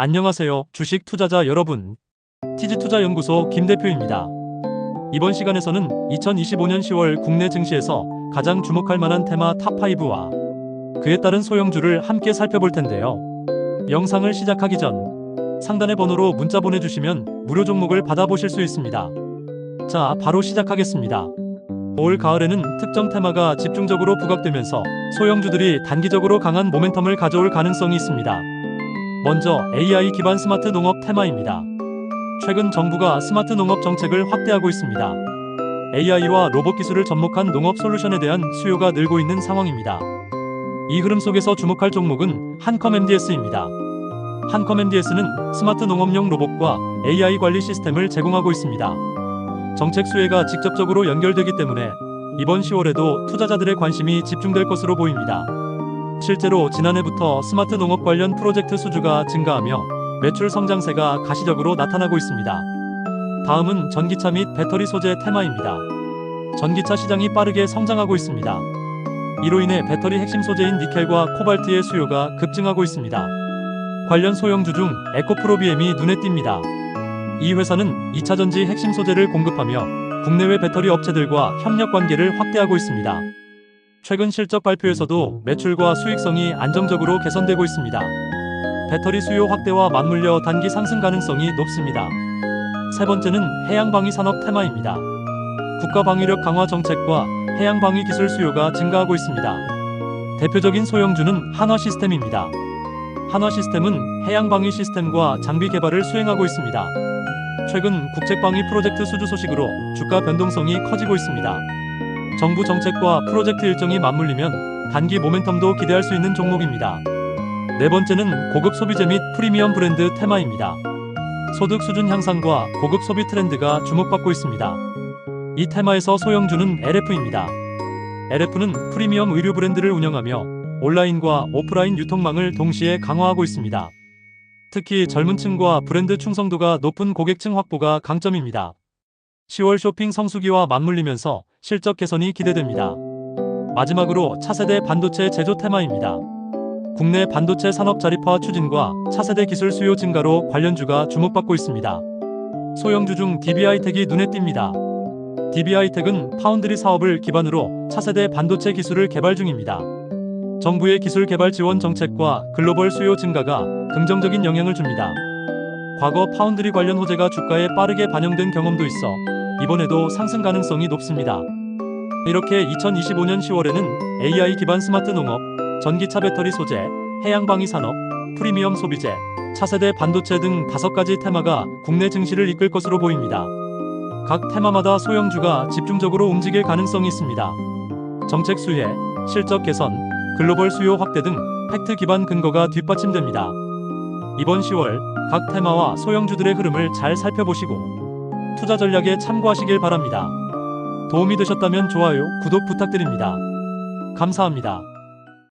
안녕하세요. 주식 투자자 여러분. 티즈투자연구소 김 대표입니다. 이번 시간에서는 2025년 10월 국내 증시에서 가장 주목할 만한 테마 탑5와 그에 따른 소형주를 함께 살펴볼 텐데요. 영상을 시작하기 전 상단의 번호로 문자 보내주시면 무료 종목을 받아보실 수 있습니다. 자, 바로 시작하겠습니다. 올 가을에는 특정 테마가 집중적으로 부각되면서 소형주들이 단기적으로 강한 모멘텀을 가져올 가능성이 있습니다. 먼저 AI 기반 스마트 농업 테마입니다. 최근 정부가 스마트 농업 정책을 확대하고 있습니다. AI와 로봇 기술을 접목한 농업 솔루션에 대한 수요가 늘고 있는 상황입니다. 이 흐름 속에서 주목할 종목은 한컴 MDS입니다. 한컴 MDS는 스마트 농업용 로봇과 AI 관리 시스템을 제공하고 있습니다. 정책 수혜가 직접적으로 연결되기 때문에 이번 10월에도 투자자들의 관심이 집중될 것으로 보입니다. 실제로 지난해부터 스마트 농업 관련 프로젝트 수주가 증가하며 매출 성장세가 가시적으로 나타나고 있습니다. 다음은 전기차 및 배터리 소재 테마입니다. 전기차 시장이 빠르게 성장하고 있습니다. 이로 인해 배터리 핵심 소재인 니켈과 코발트의 수요가 급증하고 있습니다. 관련 소형주 중 에코프로비엠이 눈에 띕니다. 이 회사는 2차 전지 핵심 소재를 공급하며 국내외 배터리 업체들과 협력 관계를 확대하고 있습니다. 최근 실적 발표에서도 매출과 수익성이 안정적으로 개선되고 있습니다. 배터리 수요 확대와 맞물려 단기 상승 가능성이 높습니다. 세 번째는 해양방위 산업 테마입니다. 국가 방위력 강화 정책과 해양방위 기술 수요가 증가하고 있습니다. 대표적인 소형주는 한화 시스템입니다. 한화 시스템은 해양방위 시스템과 장비 개발을 수행하고 있습니다. 최근 국책방위 프로젝트 수주 소식으로 주가 변동성이 커지고 있습니다. 정부 정책과 프로젝트 일정이 맞물리면 단기 모멘텀도 기대할 수 있는 종목입니다. 네 번째는 고급 소비재 및 프리미엄 브랜드 테마입니다. 소득 수준 향상과 고급 소비 트렌드가 주목받고 있습니다. 이 테마에서 소형주는 LF입니다. LF는 프리미엄 의류 브랜드를 운영하며 온라인과 오프라인 유통망을 동시에 강화하고 있습니다. 특히 젊은 층과 브랜드 충성도가 높은 고객층 확보가 강점입니다. 10월 쇼핑 성수기와 맞물리면서 실적 개선이 기대됩니다. 마지막으로 차세대 반도체 제조 테마입니다. 국내 반도체 산업 자립화 추진과 차세대 기술 수요 증가로 관련주가 주목받고 있습니다. 소형주 중 DB하이텍이 눈에 띕니다. DB하이텍은 파운드리 사업을 기반으로 차세대 반도체 기술을 개발 중입니다. 정부의 기술 개발 지원 정책과 글로벌 수요 증가가 긍정적인 영향을 줍니다. 과거 파운드리 관련 호재가 주가에 빠르게 반영된 경험도 있어 이번에도 상승 가능성이 높습니다. 이렇게 2025년 10월에는 AI 기반 스마트 농업, 전기차 배터리 소재, 해양방위 산업, 프리미엄 소비재, 차세대 반도체 등 다섯 가지 테마가 국내 증시를 이끌 것으로 보입니다. 각 테마마다 소형주가 집중적으로 움직일 가능성이 있습니다. 정책 수혜, 실적 개선, 글로벌 수요 확대 등 팩트 기반 근거가 뒷받침됩니다. 이번 10월 각 테마와 소형주들의 흐름을 잘 살펴보시고 투자 전략에 참고하시길 바랍니다. 도움이 되셨다면 좋아요, 구독 부탁드립니다. 감사합니다.